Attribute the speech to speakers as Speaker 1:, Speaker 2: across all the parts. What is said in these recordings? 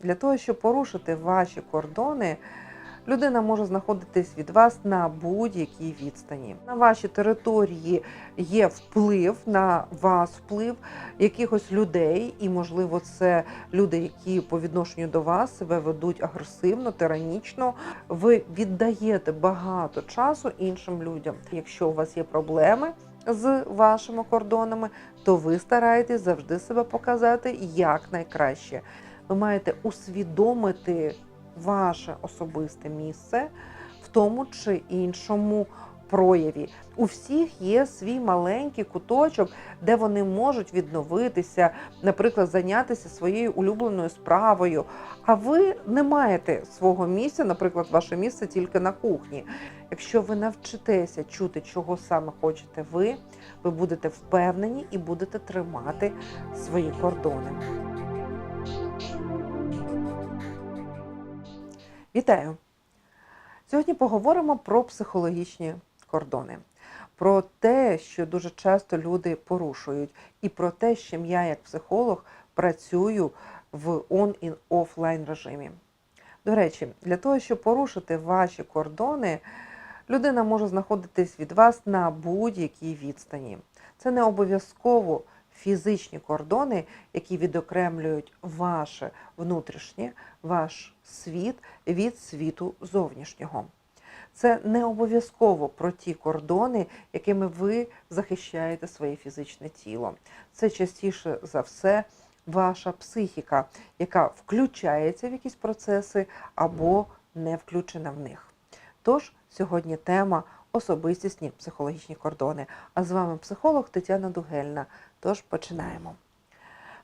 Speaker 1: Для того, щоб порушити ваші кордони, людина може знаходитись від вас на будь-якій відстані. На вашій території є вплив на вас, вплив якихось людей, і, можливо, це люди, які по відношенню до вас себе ведуть агресивно, тиранічно. Ви віддаєте багато часу іншим людям. Якщо у вас є проблеми з вашими кордонами, то ви стараєтесь завжди себе показати як найкраще ви маєте усвідомити ваше особисте місце в тому чи іншому прояві. У всіх є свій маленький куточок, де вони можуть відновитися, наприклад, зайнятися своєю улюбленою справою. А ви не маєте свого місця, наприклад, ваше місце тільки на кухні. Якщо ви навчитеся чути, чого саме хочете ви, ви будете впевнені і будете тримати свої кордони. Вітаю! Сьогодні поговоримо про психологічні кордони, про те, що дуже часто люди порушують, і про те, з чим я, як психолог, працюю в он і офлайн режимі. До речі, для того, щоб порушити ваші кордони, людина може знаходитись від вас на будь-якій відстані. Це не обов'язково фізичні кордони, які відокремлюють ваше внутрішнє, ваш світ від світу зовнішнього. Це не обов'язково про ті кордони, якими ви захищаєте своє фізичне тіло. Це частіше за все ваша психіка, яка включається в якісь процеси або не включена в них. Тож сьогодні тема особистісні психологічні кордони. А з вами психолог Тетяна Дугельна. Тож починаємо.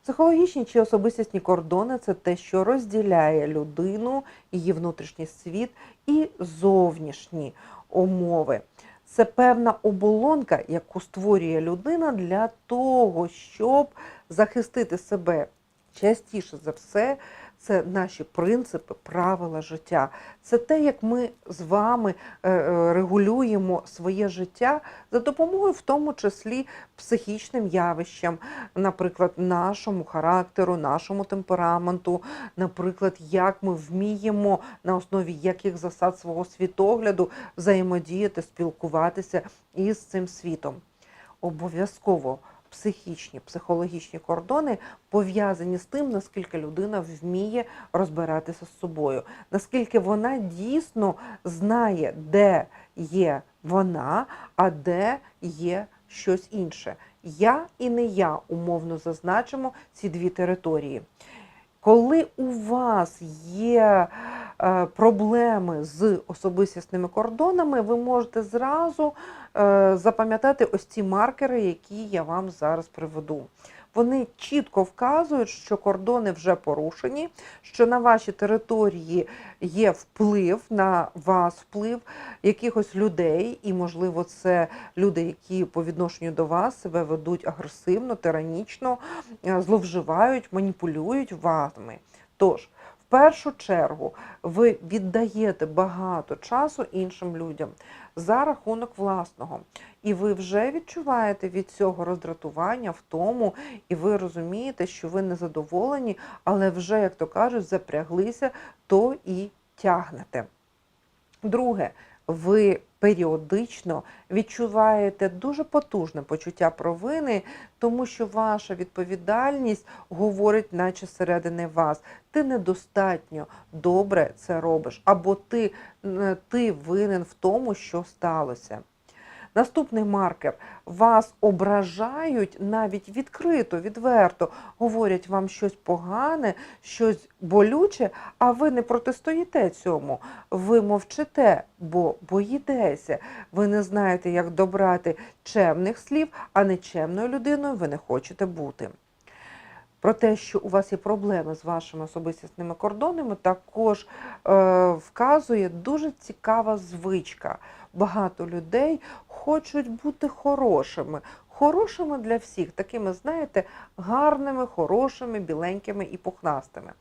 Speaker 1: Психологічні чи особистісні кордони це те, що розділяє людину, її внутрішній світ і зовнішні умови. Це певна оболонка, яку створює людина для того, щоб захистити себе частіше за все. Це наші принципи, правила життя. Це те, як ми з вами е, е, регулюємо своє життя за допомогою, в тому числі, психічним явищам, наприклад, нашому характеру, нашому темпераменту, наприклад, як ми вміємо на основі яких засад свого світогляду взаємодіяти, спілкуватися із цим світом. Обов'язково психічні, психологічні кордони пов'язані з тим, наскільки людина вміє розбиратися з собою, наскільки вона дійсно знає, де є вона, а де є щось інше. Я і не я умовно зазначимо ці дві території. Коли у вас є е, проблеми з особистісними кордонами, ви можете зразу е, запам'ятати ось ці маркери, які я вам зараз приведу. Вони чітко вказують, що кордони вже порушені, що на вашій території є вплив на вас, вплив якихось людей, і, можливо, це люди, які по відношенню до вас себе ведуть агресивно, тиранічно, е, зловживають, маніпулюють вами. Тож, першу чергу, ви віддаєте багато часу іншим людям за рахунок власного. І ви вже відчуваєте від цього роздратування, втому, і ви розумієте, що ви не задоволені, але вже, як то кажуть, запряглися, то і тягнете. Друге, ви періодично відчуваєте дуже потужне почуття провини, тому що ваша відповідальність говорить, наче середини вас. Ти недостатньо добре це робиш, або ти, ти винен в тому, що сталося. Наступний маркер. Вас ображають навіть відкрито, відверто, говорять вам щось погане, щось болюче, а ви не протистоїте цьому. Ви мовчите, бо боїтеся. Ви не знаєте, як добрати чемних слів, а нечемною людиною ви не хочете бути. Про те, що у вас є проблеми з вашими особистісними кордонами, також е, вказує дуже цікава звичка. Багато людей хочуть бути хорошими, хорошими для всіх, такими, знаєте, гарними, хорошими, біленькими і пухнастими.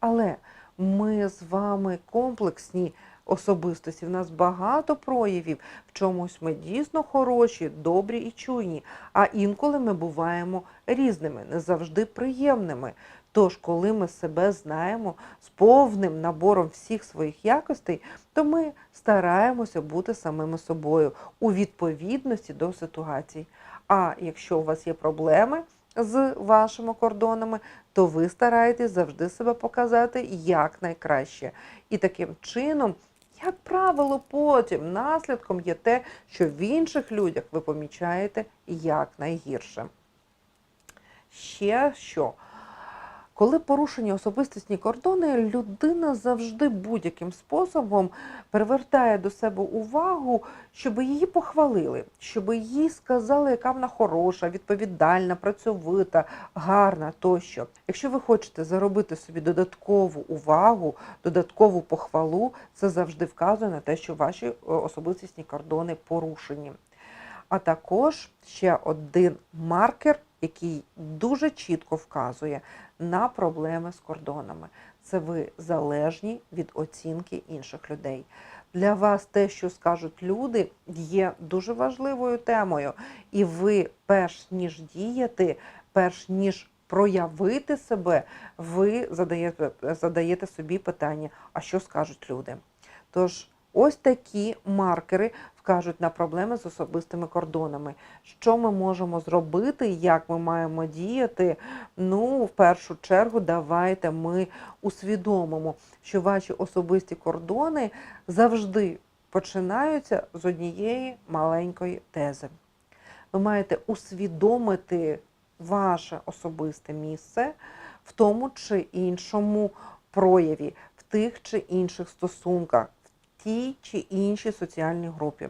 Speaker 1: Але ми з вами комплексні особистості. В нас багато проявів. В чомусь ми дійсно хороші, добрі і чуйні. А інколи ми буваємо різними, не завжди приємними. Тож, коли ми себе знаємо з повним набором всіх своїх якостей, то ми стараємося бути самими собою у відповідності до ситуацій. А якщо у вас є проблеми з вашими кордонами, то ви стараєтесь завжди себе показати якнайкраще. І таким чином, як правило, потім наслідком є те, що в інших людях ви помічаєте якнайгірше. Ще що? Коли порушені особистісні кордони, людина завжди будь-яким способом привертає до себе увагу, щоб її похвалили, щоб їй сказали, яка вона хороша, відповідальна, працьовита, гарна тощо. Якщо ви хочете заробити собі додаткову увагу, додаткову похвалу, це завжди вказує на те, що ваші е, особистісні кордони порушені. А також ще один маркер, який дуже чітко вказує на проблеми з кордонами. Це ви залежні від оцінки інших людей. Для вас те, що скажуть люди, є дуже важливою темою. І ви, перш ніж діяти, перш ніж проявити себе, ви задаєте, задаєте собі питання, а що скажуть люди. Тож, ось такі маркери вкажуть на проблеми з особистими кордонами. Що ми можемо зробити, як ми маємо діяти? Ну, в першу чергу, давайте ми усвідомимо, що ваші особисті кордони завжди починаються з однієї маленької тези. Ви маєте усвідомити ваше особисте місце в тому чи іншому прояві, в тих чи інших стосунках, тій чи іншій соціальній групі.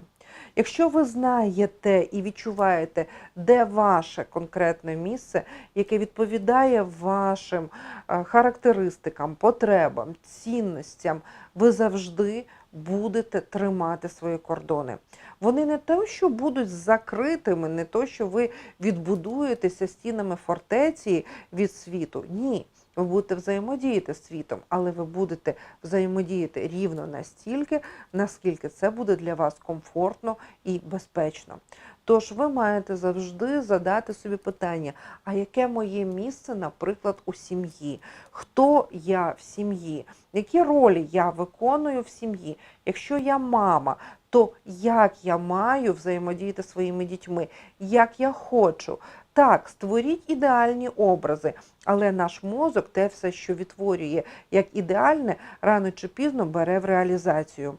Speaker 1: Якщо ви знаєте і відчуваєте, де ваше конкретне місце, яке відповідає вашим е, характеристикам, потребам, цінностям, ви завжди будете тримати свої кордони. Вони не те, що будуть закритими, не то, що ви відбудуєтеся стінами фортеці від світу. Ні. Ви будете взаємодіяти з світом, але ви будете взаємодіяти рівно настільки, наскільки це буде для вас комфортно і безпечно. Тож ви маєте завжди задати собі питання: а яке моє місце, наприклад, у сім'ї? Хто я в сім'ї? Які ролі я виконую в сім'ї? Якщо я мама, то як я маю взаємодіяти своїми дітьми? Як я хочу? Так, створіть ідеальні образи, але наш мозок, те все, що відтворює як ідеальне, рано чи пізно бере в реалізацію.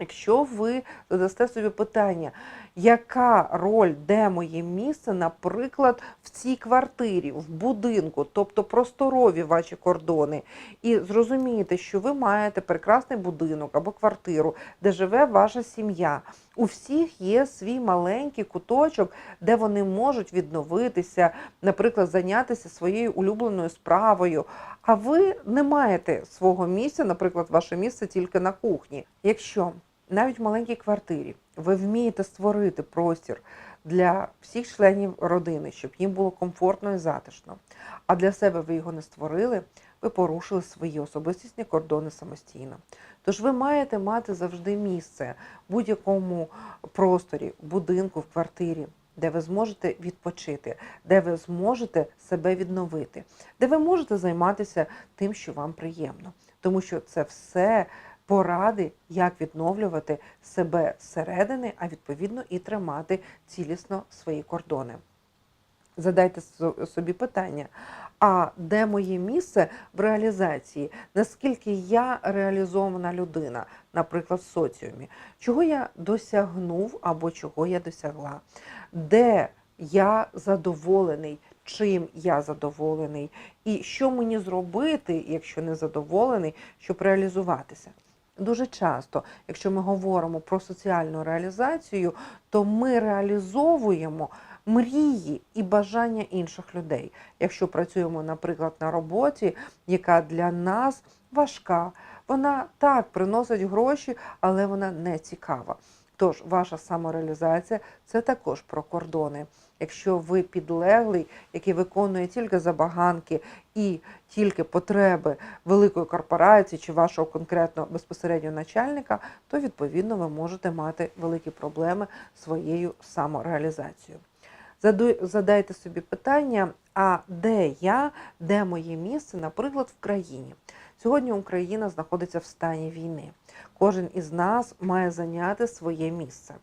Speaker 1: Якщо ви задасте собі питання, яка роль, де моє місце, наприклад, в цій квартирі, в будинку, тобто просторові ваші кордони, і зрозумієте, що ви маєте прекрасний будинок або квартиру, де живе ваша сім'я. У всіх є свій маленький куточок, де вони можуть відновитися, наприклад, зайнятися своєю улюбленою справою. А ви не маєте свого місця, наприклад, ваше місце тільки на кухні. Якщо навіть в маленькій квартирі ви вмієте створити простір для всіх членів родини, щоб їм було комфортно і затишно, а для себе ви його не створили, ви порушили свої особистісні кордони самостійно. Тож ви маєте мати завжди місце в будь-якому просторі, будинку, в квартирі. Де ви зможете відпочити, де ви зможете себе відновити, де ви можете займатися тим, що вам приємно, тому що це все поради, як відновлювати себе зсередини, а відповідно і тримати цілісно свої кордони. Задайте собі питання, а де моє місце в реалізації? Наскільки я реалізована людина, наприклад, в соціумі? Чого я досягнув або чого я досягла? Де я задоволений? Чим я задоволений? І що мені зробити, якщо не задоволений, щоб реалізуватися? Дуже часто, якщо ми говоримо про соціальну реалізацію, то ми реалізовуємо мрії і бажання інших людей. Якщо працюємо, наприклад, на роботі, яка для нас важка, вона так приносить гроші, але вона не цікава. Тож ваша самореалізація це також про кордони. Якщо ви підлеглий, який виконує тільки забаганки і тільки потреби великої корпорації чи вашого конкретно безпосередньо начальника, то відповідно ви можете мати великі проблеми своєю самореалізацією. Задайте собі питання, А де я, де моє місце, наприклад, в країні. Сьогодні Україна знаходиться в стані війни. Кожен із нас має зайняти своє місце.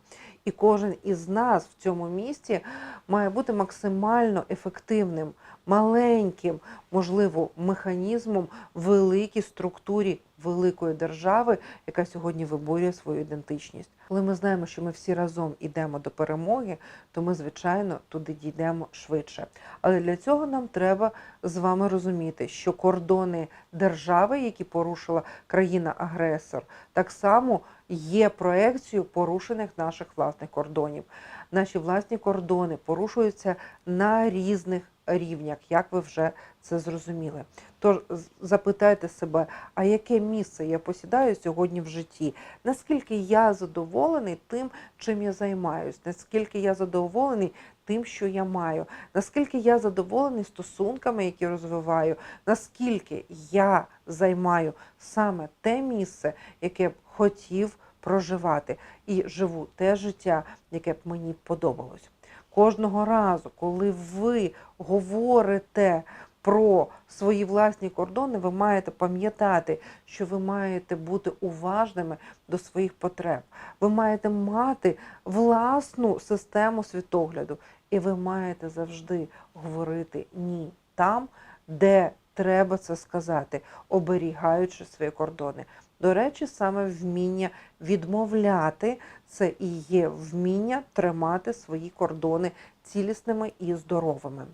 Speaker 1: І кожен із нас в цьому місті має бути максимально ефективним, маленьким, можливо, механізмом великій структурі великої держави, яка сьогодні виборює свою ідентичність. Коли ми знаємо, що ми всі разом йдемо до перемоги, то ми, звичайно, туди дійдемо швидше. Але для цього нам треба з вами розуміти, що кордони держави, які порушила країна-агресор, так само є проекцією порушених наших власних кордонів. Наші власні кордони порушуються на різних рівнях, як ви вже це зрозуміли. Тож запитайте себе, а яке місце я посідаю сьогодні в житті? Наскільки я задоволений тим, чим я займаюсь? Наскільки я задоволений тим, що я маю? Наскільки я задоволений стосунками, які розвиваю? Наскільки я займаю саме те місце, яке б хотів проживати, і живу те життя, яке б мені подобалось? Кожного разу, коли ви говорите про свої власні кордони, ви маєте пам'ятати, що ви маєте бути уважними до своїх потреб. Ви маєте мати власну систему світогляду, і ви маєте завжди говорити ні там, де треба це сказати, оберігаючи свої кордони. До речі, саме вміння відмовляти це і є вміння тримати свої кордони цілісними і здоровими.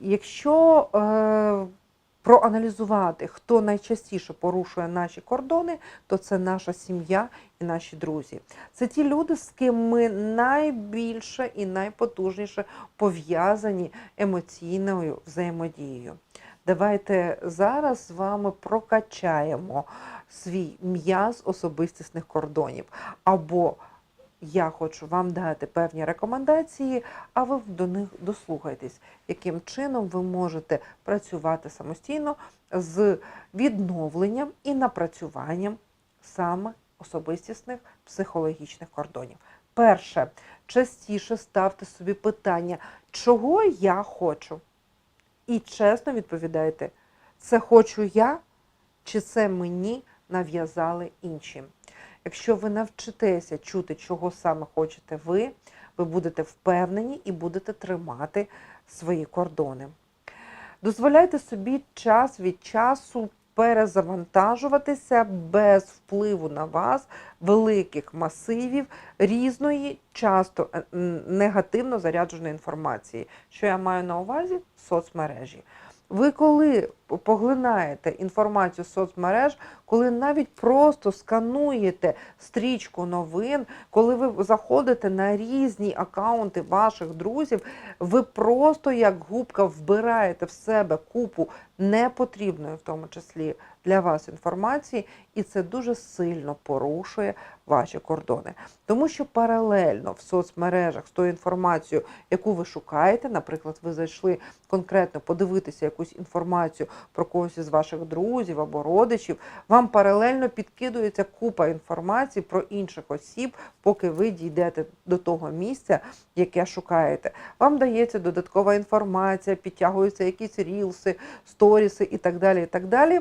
Speaker 1: Якщо е, проаналізувати, хто найчастіше порушує наші кордони, то це наша сім'я і наші друзі. Це ті люди, з ким ми найбільше і найпотужніше пов'язані емоційною взаємодією. Давайте зараз з вами прокачаємо свій м'яз особистісних кордонів. Або я хочу вам дати певні рекомендації, а ви до них дослухайтесь, яким чином ви можете працювати самостійно з відновленням і напрацюванням саме особистісних психологічних кордонів. Перше, частіше ставте собі питання, чого я хочу. І чесно відповідайте, це хочу я, чи це мені нав'язали інші. Якщо ви навчитеся чути, чого саме хочете ви, ви будете впевнені і будете тримати свої кордони. Дозволяйте собі час від часу перезавантажуватися без впливу на вас великих масивів різної, часто е, негативно зарядженої інформації. Що я маю на увазі? Соцмережі. Ви коли поглинаєте інформацію з соцмереж, коли навіть просто скануєте стрічку новин, коли ви заходите на різні акаунти ваших друзів, ви просто як губка вбираєте в себе купу непотрібної, в тому числі для вас інформації, і це дуже сильно порушує ваші кордони. Тому що паралельно в соцмережах з тою інформацією, яку ви шукаєте, наприклад, ви зайшли конкретно подивитися якусь інформацію про когось із ваших друзів або родичів, вам паралельно підкидується купа інформації про інших осіб, поки ви дійдете до того місця, яке шукаєте. Вам дається додаткова інформація, підтягуються якісь рілси, сторіси і так далі. і так далі.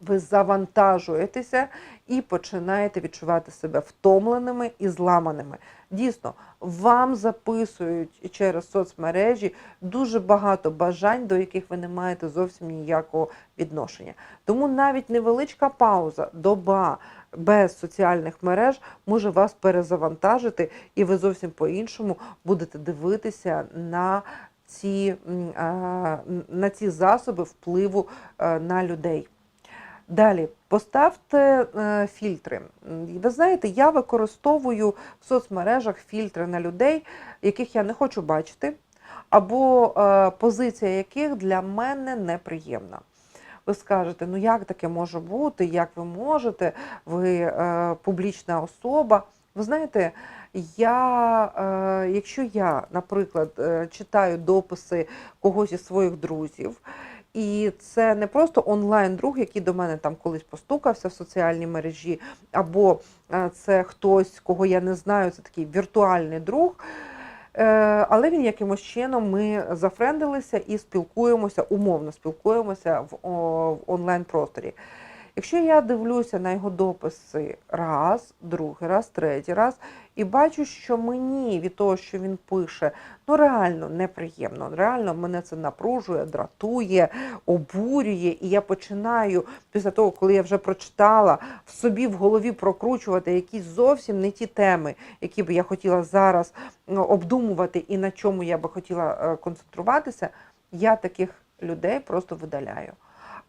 Speaker 1: Ви завантажуєтеся і починаєте відчувати себе втомленими і зламаними. Дійсно, вам записують через соцмережі дуже багато бажань, до яких ви не маєте зовсім ніякого відношення. Тому навіть невеличка пауза, доба без соціальних мереж може вас перезавантажити, і ви зовсім по-іншому будете дивитися на ці, на ці засоби впливу е, на людей. Далі поставте е, фільтри. Ви знаєте, я використовую в соцмережах фільтри на людей, яких я не хочу бачити, або е, позиція яких для мене неприємна. Ви скажете, ну як таке може бути, як ви можете, ви е, публічна особа. Ви знаєте, я, е, якщо я, наприклад, е, читаю дописи когось із своїх друзів, і це не просто онлайн-друг, який до мене там колись постукався в соціальній мережі, або е, це хтось, кого я не знаю, це такий віртуальний друг. Е, але він якимось чином ми зафрендилися і спілкуємося, умовно спілкуємося в онлайн-просторі. Якщо я дивлюся на його дописи раз, другий раз, третій раз, і бачу, що мені від того, що він пише, ну реально неприємно, реально мене це напружує, дратує, обурює, і я починаю після того, коли я вже прочитала, в собі в голові прокручувати якісь зовсім не ті теми, які б я хотіла зараз ну, обдумувати і на чому я би хотіла е, концентруватися, я таких людей просто видаляю.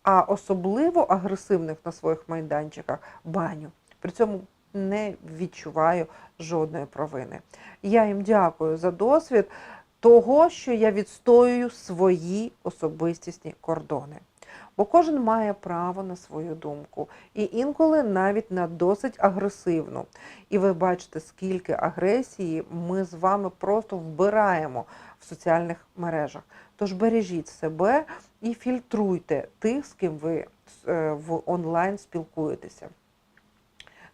Speaker 1: А особливо агресивних на своїх майданчиках баню. При цьому не відчуваю жодної провини. Я їм дякую за досвід того, що я відстоюю свої особистісні кордони. Бо кожен має право на свою думку, і інколи навіть на досить агресивну. І ви бачите, скільки агресії ми з вами просто вбираємо в соціальних мережах. Тож бережіть себе і фільтруйте тих, з ким ви е, в онлайн спілкуєтеся.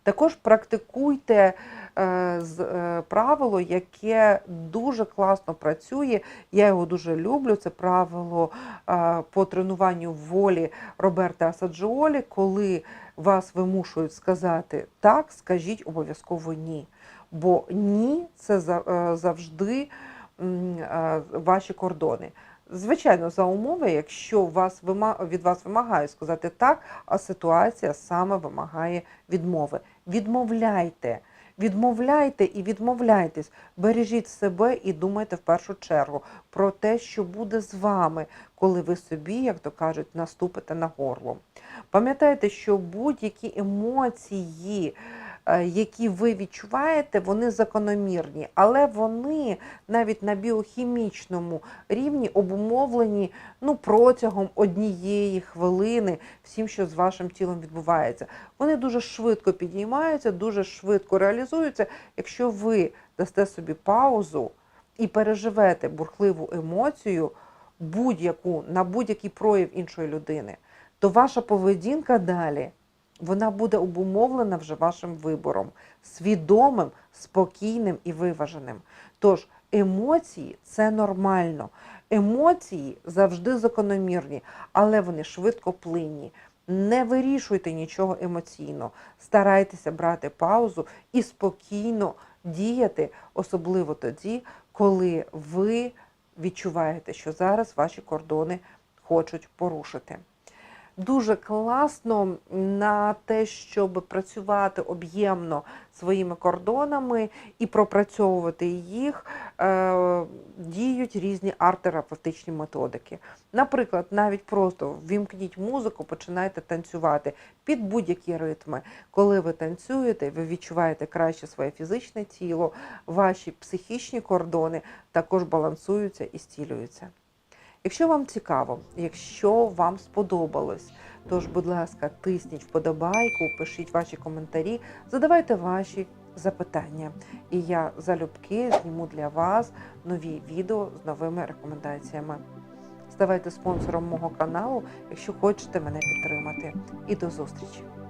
Speaker 1: Також практикуйте е, з, е, правило, яке дуже класно працює. Я його дуже люблю. Це правило е, по тренуванню волі Роберта Асаджіолі, коли вас вимушують сказати так, скажіть обов'язково ні. Бо ні це за- завжди ваші кордони. Звичайно, за умови, якщо вас від вас вимагають сказати так, а ситуація саме вимагає відмови. Відмовляйте, відмовляйте і відмовляйтесь. Бережіть себе і думайте в першу чергу про те, що буде з вами, коли ви собі, як то кажуть, наступите на горло. Пам'ятайте, що будь-які емоції, е, які ви відчуваєте, вони закономірні, але вони навіть на біохімічному рівні обумовлені ну, протягом однієї хвилини всім, що з вашим тілом відбувається. Вони дуже швидко підіймаються, дуже швидко реалізуються. Якщо ви дасте собі паузу і переживете бурхливу емоцію, будь-яку на будь-який прояв іншої людини, то ваша поведінка далі вона буде обумовлена вже вашим вибором, свідомим, спокійним і виваженим. Тож емоції це нормально. Емоції завжди закономірні, але вони швидкоплинні. Не вирішуйте нічого емоційно, старайтеся брати паузу і спокійно діяти, особливо тоді, коли ви відчуваєте, що зараз ваші кордони хочуть порушити. Дуже класно на те, щоб працювати об'ємно своїми кордонами і пропрацьовувати їх, е, діють різні арт-терапевтичні методики. Наприклад, навіть просто ввімкніть музику, починайте танцювати під будь-які ритми. Коли ви танцюєте, ви відчуваєте краще своє фізичне тіло, ваші психічні кордони також балансуються і стілюються. Якщо вам цікаво, якщо вам сподобалось, тож, будь ласка, тисніть вподобайку, пишіть ваші коментарі, задавайте ваші запитання. І я залюбки зніму для вас нові відео з новими рекомендаціями. Ставайте спонсором мого каналу, якщо хочете мене підтримати. І до зустрічі!